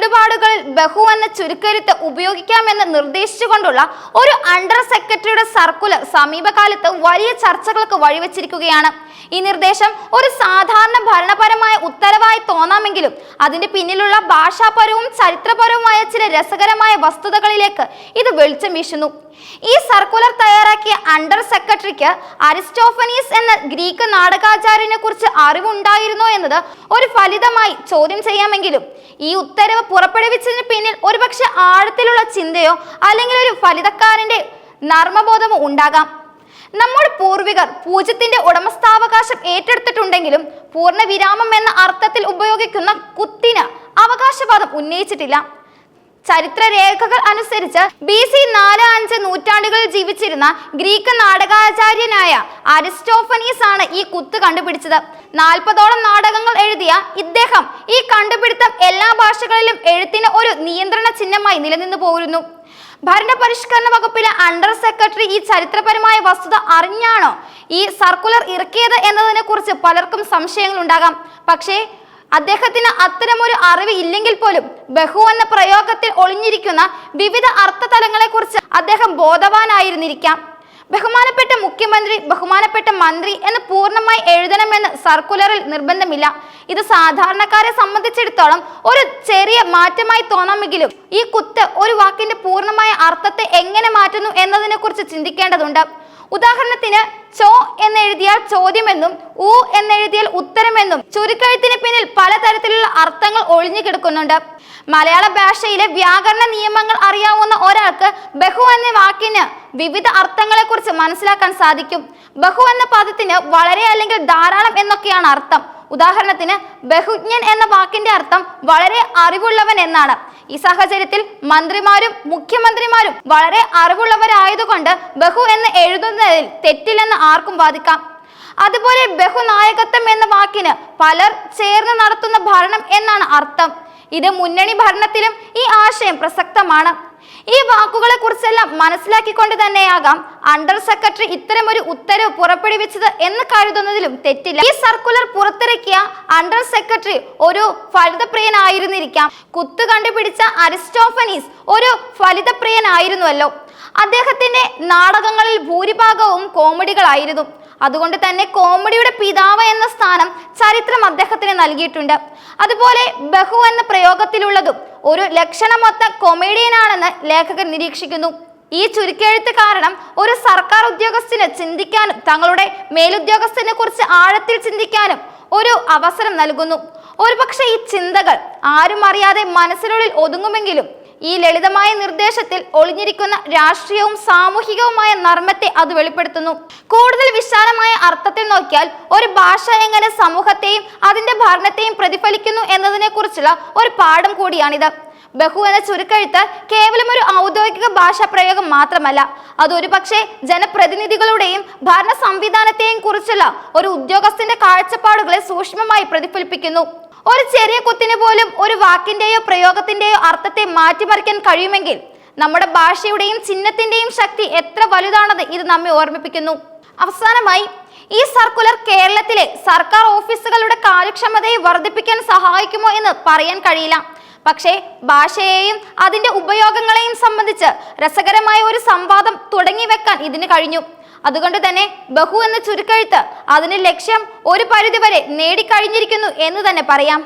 ഇടപാടുകളിൽ ബഹു എന്ന ചുരുക്കരുത്ത് ഉപയോഗിക്കാമെന്ന് നിർദ്ദേശിച്ചുകൊണ്ടുള്ള ഒരു അണ്ടർ സെക്രട്ടറിയുടെ സർക്കുലർ സമീപകാലത്ത് വലിയ ചർച്ചകൾക്ക് വഴിവെച്ചിരിക്കുകയാണ്. ഈ നിർദ്ദേശം ഒരു സാധാരണ ഭരണപരമായ ഉത്തരവായി തോന്നാമെങ്കിലും അതിന്റെ പിന്നിലുള്ള ഭാഷാപരവും ചരിത്രപരവുമായ ചില രസകരമായ വസ്തുതകളിലേക്ക് ഇത് വെളിച്ചം വീശുന്നു. ഈ സർക്കുലർ തയ്യാറാക്കിയ അണ്ടർ സെക്രട്ടറിക്ക് അരിസ്റ്റോഫനീസ് എന്ന ഗ്രീക്ക് നാടകാചാര്യനെ കുറിച്ച് അറിവുണ്ടായിരുന്നോ എന്നത് ഒരു ഫലിതമായി ചോദ്യം ചെയ്യാമെങ്കിലും ഈ ഉത്തരവ് പുറപ്പെടുവിച്ചതിന് പിന്നിൽ ഒരുപക്ഷെ ആഴത്തിലുള്ള ചിന്തയോ അല്ലെങ്കിൽ ഒരു ഫലിതക്കാരന്റെ നർമ്മബോധമോ ഉണ്ടാകാം. നമ്മുടെ പൂർവികർ പൂജ്യത്തിന്റെ ഉടമസ്ഥാവകാശം ഏറ്റെടുത്തിട്ടുണ്ടെങ്കിലും പൂർണ വിരാമം എന്ന അർത്ഥത്തിൽ ഉപയോഗിക്കുന്ന കുത്തിന് അവകാശവാദം ഉന്നയിച്ചിട്ടില്ല. ചരിത്ര രേഖകൾ അനുസരിച്ച് ബി സി നാല് അഞ്ച് നൂറ്റാണ്ടുകളിൽ ജീവിച്ചിരുന്ന ഗ്രീക്ക് നാടകാചാര്യനായ അരിസ്റ്റോഫനീസ് ആണ് ഈ കുത്ത് കണ്ടുപിടിച്ചത്. നാൽപ്പതോളം നാടകങ്ങൾ എഴുതിയ ഇദ്ദേഹം ഈ കണ്ടുപിടുത്തം എല്ലാ ഭാഷകളിലും എഴുത്തിന് ഒരു നിയന്ത്രണ ചിഹ്നമായി നിലനിന്നു പോരുന്നു. ഭരണപരിഷ്കരണ വകുപ്പിലെ അണ്ടർ സെക്രട്ടറി ഈ ചരിത്രപരമായ വസ്തുത അറിഞ്ഞാണോ? ഈ സർക്കുലർ ഇറക്കിയത് എന്നതിനെ കുറിച്ച് പലർക്കും സംശയങ്ങൾ ഉണ്ടാകാം പക്ഷേ അദ്ദേഹത്തിന് അത്തരമൊരു അറിവ് ഇല്ലെങ്കിൽ പോലും ബഹു എന്ന പ്രയോഗത്തിൽ ഒളിഞ്ഞിരിക്കുന്ന വിവിധ അർത്ഥതലങ്ങളെക്കുറിച്ച് അദ്ദേഹം ബോധവാനായിരുന്നിരിക്കാം. ബഹുമാനപ്പെട്ട മുഖ്യമന്ത്രി ബഹുമാനപ്പെട്ട മന്ത്രി എന്ന് പൂർണമായി എഴുതണമെന്ന് സർക്കുലറിൽ നിർബന്ധമില്ല. ഇത് സാധാരണക്കാരെ സംബന്ധിച്ചിടത്തോളം ഒരു ചെറിയ മാറ്റമായി തോന്നാമെങ്കിലും ഈ കുത്ത് ഒരു വാക്കിന്റെ പൂർണമായ അർത്ഥത്തെ എങ്ങനെ മാറ്റുന്നു എന്നതിനെക്കുറിച്ച് ചിന്തിക്കേണ്ടതുണ്ട്. ഉദാഹരണത്തിന് ചോ എന്നെഴുതിയാൽ ചോദ്യമെന്നും ഉ എന്നെഴുതിയാൽ ഉത്തരമെന്നും ചുരുക്കെഴുത്തിന് പിന്നിൽ പലതരത്തിലുള്ള അർത്ഥങ്ങൾ ഒളിഞ്ഞു കിടക്കുന്നുണ്ട്. മലയാള ഭാഷയിലെ വ്യാകരണ നിയമങ്ങൾ അറിയാവുന്ന ഒരാൾക്ക് ബഹു എന്ന വാക്കിന് വിവിധ അർത്ഥങ്ങളെ കുറിച്ച് മനസ്സിലാക്കാൻ സാധിക്കും. ബഹു എന്ന പദത്തിന് വളരെ അല്ലെങ്കിൽ ധാരാളം എന്നൊക്കെയാണ് അർത്ഥം. ഉദാഹരണത്തിന് ബഹുജ്ഞൻ എന്ന വാക്കിന്റെ അർത്ഥം വളരെ അറിവുള്ളവൻ എന്നാണ്. ഈ സാഹചര്യത്തിൽ മന്ത്രിമാരും മുഖ്യമന്ത്രിമാരും വളരെ അറിവുള്ളവരായതുകൊണ്ട് ബഹു എന്ന് എഴുതുന്നതിൽ തെറ്റില്ലെന്ന് ആർക്കും വാദിക്കാം. അതുപോലെ ബഹുനായകത്വം എന്ന വാക്കിന് പലർ ചേർന്ന് നടത്തുന്ന ഭരണം എന്നാണ് അർത്ഥം. ഇത് മുന്നണി ഭരണത്തിലും ഈ ആശയം പ്രസക്തമാണ്. ഈ വാക്കുകളെ കുറിച്ചെല്ലാം മനസ്സിലാക്കിക്കൊണ്ട് തന്നെയാകാം അണ്ടർ സെക്രട്ടറി ഇത്തരം ഒരു ഉത്തരവ് പുറപ്പെടുവിച്ചത് എന്ന് കരുതുന്നതിലും തെറ്റില്ല. ഈ സർക്കുലർ പുറത്തിറക്കിയ അണ്ടർ സെക്രട്ടറി ഒരു ഫലിതപ്രിയനായിരുന്നിരിക്കാം. കുത്തു കണ്ടുപിടിച്ച അരിസ്റ്റോഫനീസ് ഒരു ഫലിതപ്രിയനായിരുന്നുവല്ലോ. അദ്ദേഹത്തിന്റെ നാടകങ്ങളിൽ ഭൂരിഭാഗവും കോമഡികളായിരുന്നു. അതുകൊണ്ട് തന്നെ കോമഡിയുടെ പിതാവ് എന്ന സ്ഥാനം ചരിത്രം അദ്ദേഹത്തിന് നൽകിയിട്ടുണ്ട്. അതുപോലെ ബഹു എന്ന പ്രയോഗത്തിലുള്ളതും ഒരു ലക്ഷണമൊത്ത കൊമേഡിയനാണെന്ന് ലേഖകൻ നിരീക്ഷിക്കുന്നു. ഈ ചുരുക്കെഴുത്ത് കാരണം ഒരു സർക്കാർ ഉദ്യോഗസ്ഥന് ചിന്തിക്കാനും തങ്ങളുടെ മേലുദ്യോഗസ്ഥനെ കുറിച്ച് ആഴത്തിൽ ചിന്തിക്കാനും ഒരു അവസരം നൽകുന്നു. ഒരുപക്ഷെ ഈ ചിന്തകൾ ആരും അറിയാതെ മനസ്സിനുള്ളിൽ ഒതുങ്ങുമെങ്കിലും ഈ ലളിതമായ നിർദ്ദേശത്തിൽ ഒളിഞ്ഞിരിക്കുന്ന രാഷ്ട്രീയവും സാമൂഹികവുമായ നർമ്മത്തെ അത് വെളിപ്പെടുത്തുന്നു. കൂടുതൽ വിശാലമായ അർത്ഥത്തിൽ നോക്കിയാൽ ഒരു ഭാഷ എങ്ങനെ സമൂഹത്തെയും അതിന്റെ ഭരണത്തെയും പ്രതിഫലിക്കുന്നു എന്നതിനെ കുറിച്ചുള്ള ഒരു പാഠം കൂടിയാണിത്. ബഹു എന്ന ചുരുക്കെഴുത്ത് കേവലം ഒരു ഔദ്യോഗിക ഭാഷാ പ്രയോഗം മാത്രമല്ല അതൊരു പക്ഷേ ജനപ്രതിനിധികളുടെയും ഭരണ സംവിധാനത്തെയും കുറിച്ചുള്ള ഒരു ഉദ്യോഗസ്ഥന്റെ കാഴ്ചപ്പാടുകളെ സൂക്ഷ്മമായി പ്രതിഫലിപ്പിക്കുന്നു. ഒരു ചെറിയ കുത്തിന് പോലും ഒരു വാക്കിന്റെയോ പ്രയോഗത്തിന്റെയോ അർത്ഥത്തെ മാറ്റിമറിക്കാൻ കഴിയുമെങ്കിൽ നമ്മുടെ ഭാഷയുടെയും ചിഹ്നത്തിന്റെയും ശക്തി എത്ര വലുതാണെന്ന് ഇത് നമ്മെ ഓർമ്മിപ്പിക്കുന്നു. അവസാനമായി ഈ സർക്കുലർ കേരളത്തിലെ സർക്കാർ ഓഫീസുകളുടെ കാര്യക്ഷമതയെ വർദ്ധിപ്പിക്കാൻ സഹായിക്കുമോ എന്ന് പറയാൻ കഴിയില്ല. പക്ഷേ ഭാഷയെയും അതിന്റെ ഉപയോഗങ്ങളെയും സംബന്ധിച്ച് രസകരമായ ഒരു സംവാദം തുടങ്ങി വെക്കാൻ ഇതിന് കഴിഞ്ഞു. അതുകൊണ്ട് തന്നെ ബഹു എന്ന ചുരുക്കെഴുത്ത് അതിന് ലക്ഷ്യം ഒരു പരിധിവരെ നേടിക്കഴിഞ്ഞിരിക്കുന്നു എന്ന് തന്നെ പറയാം.